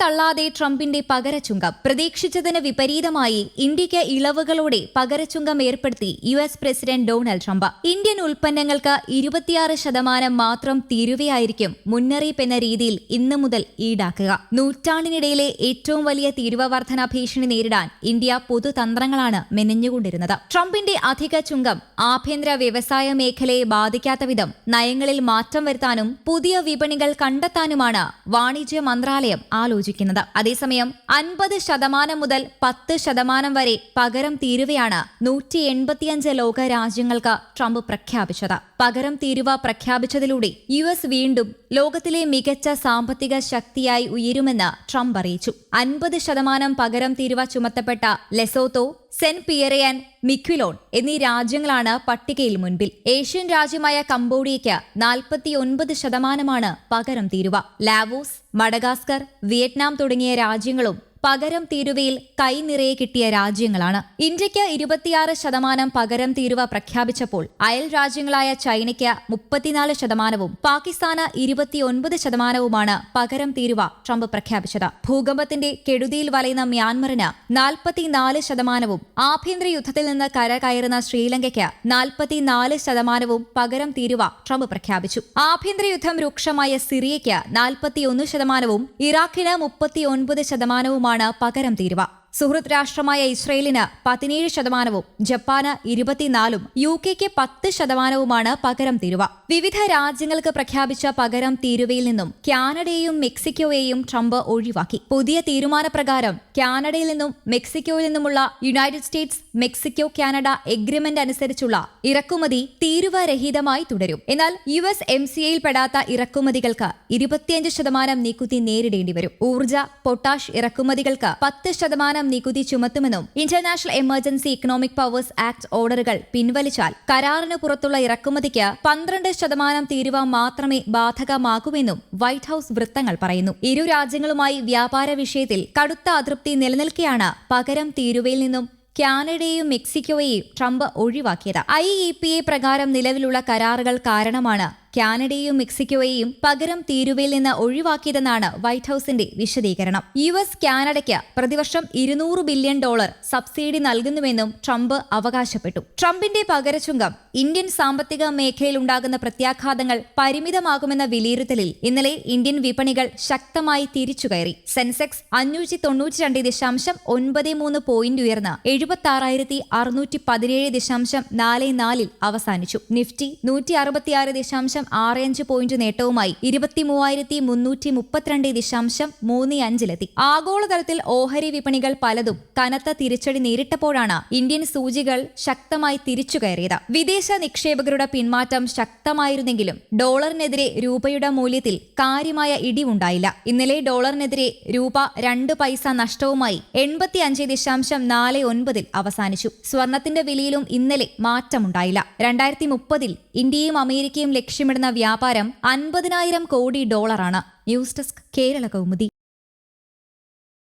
തള്ളാതെ ട്രംപിന്റെ പകരച്ചുങ്കം. പ്രതീക്ഷിച്ചതിന് വിപരീതമായി ഇന്ത്യയ്ക്ക് ഇളവുകളോടെ പകരച്ചുങ്കം ഏർപ്പെടുത്തി U S president Donald Trump. Indian ഉൽപ്പന്നങ്ങൾക്ക് ഇരുപത്തിയാറ് ശതമാനം മാത്രം തീരുവയായിരിക്കും മുന്നറിയിപ്പ് എന്ന രീതിയിൽ ഇന്നു മുതൽ ഈടാക്കുക. നൂറ്റാണ്ടിനിടയിലെ ഏറ്റവും വലിയ തീരുവ വർധന ഭീഷണി നേരിടാൻ ഇന്ത്യ പുതുതന്ത്രങ്ങളാണ് മെനഞ്ഞുകൊണ്ടിരുന്നത്. ട്രംപിന്റെ അധിക ചുങ്കം ആഭ്യന്തര വ്യവസായ മേഖലയെ ബാധിക്കാത്ത വിധം നയങ്ങളിൽ മാറ്റം വരുത്താനും പുതിയ വിപണികൾ കണ്ടെത്താനുമാണ് വാണിജ്യ മന്ത്രാലയം ആലോചിക്കുന്നത്. അതേസമയം അൻപത് ശതമാനം മുതൽ പത്ത് ശതമാനം വരെ പകരം തീരുവയാണ് നൂറ്റി എൺപത്തിയഞ്ച് ലോക രാജ്യങ്ങൾക്ക് ട്രംപ് പ്രഖ്യാപിച്ചത്. പകരം തീരുവ പ്രഖ്യാപിച്ചതിലൂടെ യു എസ് വീണ്ടും ലോകത്തിലെ മികച്ച സാമ്പത്തിക ശക്തിയായി ഉയരുമെന്ന് ട്രംപ് അറിയിച്ചു. അൻപത് ശതമാനം പകരം തീരുവ ചുമത്തപ്പെട്ട ലെസോത്തോ സെന്റ് പിയറിയൻ മിക്വിലോൺ എന്നീ രാജ്യങ്ങളാണ് പട്ടികയിൽ മുൻപിൽ. ഏഷ്യൻ രാജ്യമായ കംബോഡിയയ്ക്ക് നാൽപ്പത്തിയൊൻപത് ശതമാനമാണ് പകരം തീരുവ ലാവോസ് മഡഗാസ്കർ വിയറ്റ്നാം തുടങ്ങിയ രാജ്യങ്ങളും പകരം തീരുവയിൽ കൈനിറയെ കിട്ടിയ രാജ്യങ്ങളാണ്. ഇന്ത്യയ്ക്ക് ഇരുപത്തിയാറ് ശതമാനം പകരം തീരുവ പ്രഖ്യാപിച്ചപ്പോൾ അയൽ രാജ്യങ്ങളായ ചൈനയ്ക്ക് മുപ്പത്തിനാല് ശതമാനവും പാകിസ്ഥാന് ഇരുപത്തിയൊൻപത് ശതമാനവുമാണ് പകരം തീരുവ ട്രംപ് പ്രഖ്യാപിച്ചത്. ഭൂകമ്പത്തിന്റെ കെടുതിയിൽ വലയുന്ന മ്യാൻമറിന് നാൽപ്പത്തിനാല് ശതമാനവും ആഭ്യന്തര യുദ്ധത്തിൽ നിന്ന് കരകയറുന്ന ശ്രീലങ്കയ്ക്ക് നാൽപ്പത്തിനാല് ശതമാനവും പകരം തീരുവ ട്രംപ് പ്രഖ്യാപിച്ചു. ആഭ്യന്തര യുദ്ധം രൂക്ഷമായ സിറിയയ്ക്ക് നാൽപ്പത്തിയൊന്ന് ശതമാനവും ഇറാഖിന് മുപ്പത്തിയൊൻപത് ശതമാനവുമാണ് പകരം തീരുവ സുഹൃത്ത് രാഷ്ട്രമായ ഇസ്രയേലിന് പതിനേഴ് ശതമാനവും ജപ്പാന് ഇരുപത്തിനാലും യു കെക്ക് പത്ത് ശതമാനവുമാണ് പകരം തീരുവ വിവിധ രാജ്യങ്ങൾക്ക് പ്രഖ്യാപിച്ച പകരം തീരുവയിൽ നിന്നും കാനഡയെയും മെക്സിക്കോയെയും ട്രംപ് ഒഴിവാക്കി. പുതിയ തീരുമാനപ്രകാരം കാനഡയിൽ നിന്നും മെക്സിക്കോയിൽ നിന്നുമുള്ള United States Mexico Canada agreement അനുസരിച്ചുള്ള ഇറക്കുമതി തീരുവരഹിതമായി തുടരും. എന്നാൽ യു എസ് എം സി എയിൽ പെടാത്ത ഇറക്കുമതികൾക്ക് ഇരുപത്തിയഞ്ച് ശതമാനം നികുതി നേരിടേണ്ടി വരും. ഊർജ പൊട്ടാഷ് ഇറക്കുമതികൾക്ക് പത്ത് ശതമാനം നികുതി ചുമത്തുമെന്നും International Emergency Economic Powers Act ഓർഡറുകൾ പിൻവലിച്ചാൽ കരാറിന് പുറത്തുള്ള ഇറക്കുമതിക്ക് പന്ത്രണ്ട് ശതമാനം തീരുവ മാത്രമേ ബാധകമാകൂവെന്നും വൈറ്റ് ഹൌസ് വൃത്തങ്ങൾ പറയുന്നു. ഇരു രാജ്യങ്ങളുമായി വ്യാപാര വിഷയത്തിൽ കടുത്ത അതൃപ്തി നിലനിൽക്കെയാണ് പകരം തീരുവയിൽ നിന്നും കാനഡയെയും മെക്സിക്കോയെയും ട്രംപ് ഒഴിവാക്കിയത്. ഐ ഇ പി എ പ്രകാരം നിലവിലുള്ള കരാറുകൾ കാരണമാണ് കാനഡയെയും മെക്സിക്കോയെയും പകരം തീരുവയിൽ നിന്ന് ഒഴിവാക്കിയതെന്നാണ് വൈറ്റ് ഹൌസിന്റെ വിശദീകരണം. യു എസ് കാനഡയ്ക്ക് പ്രതിവർഷം ഇരുന്നൂറ് ബില്യൺ ഡോളർ സബ്സിഡി നൽകുന്നുവെന്നും ട്രംപ് അവകാശപ്പെട്ടു. ട്രംപിന്റെ പകരച്ചുങ്കം ഇന്ത്യൻ സാമ്പത്തിക മേഖലയിൽ ഉണ്ടാകുന്ന പ്രത്യാഘാതങ്ങൾ പരിമിതമാകുമെന്ന വിലയിരുത്തലിൽ ഇന്നലെ ഇന്ത്യൻ വിപണികൾ ശക്തമായി തിരിച്ചുകയറി സെൻസെക്സ് അഞ്ഞൂറ്റി തൊണ്ണൂറ്റി രണ്ട് ദശാംശം ഒൻപത് മൂന്ന് പോയിന്റ് ഉയർന്ന് എഴുപത്തി ആറായിരത്തി അറുന്നൂറ്റി പതിനേഴ് ദശാംശം നാല് നാലിൽ അവസാനിച്ചു. നിഫ്റ്റി നൂറ്റി അറുപത്തിയാറ് ദശാംശം ആറ് അഞ്ച് പോയിന്റ് നേട്ടവുമായി ഇരുപത്തി മൂവായിരത്തി മുന്നൂറ്റി മുപ്പത്തിരണ്ട് ദശാംശം മൂന്ന് അഞ്ചിലെത്തി. ആഗോളതലത്തിൽ ഓഹരി വിപണികൾ പലതും കനത്ത തിരിച്ചടി നേരിട്ടപ്പോഴാണ് ഇന്ത്യൻ സൂചികൾ ശക്തമായി തിരിച്ചു കയറിയത്. വിദേശ നിക്ഷേപകരുടെ പിന്മാറ്റം ശക്തമായിരുന്നെങ്കിലും ഡോളറിനെതിരെ രൂപയുടെ മൂല്യത്തിൽ കാര്യമായ ഇടിവുണ്ടായില്ല. ഇന്നലെ ഡോളറിനെതിരെ രൂപ രണ്ട് പൈസ നഷ്ടവുമായി എൺപത്തി അഞ്ച് ദശാംശം നാല് ഒൻപതിൽ അവസാനിച്ചു. സ്വർണത്തിന്റെ വിലയിലും ഇന്നലെ മാറ്റമുണ്ടായില്ല. രണ്ടായിരത്തി മുപ്പതിൽ ഇന്ത്യയും അമേരിക്കയും ലക്ഷ്യമിടുന്ന വ്യാപാരം അൻപതിനായിരം കോടി ഡോളറാണ്. News desk Kerala Kaumudi.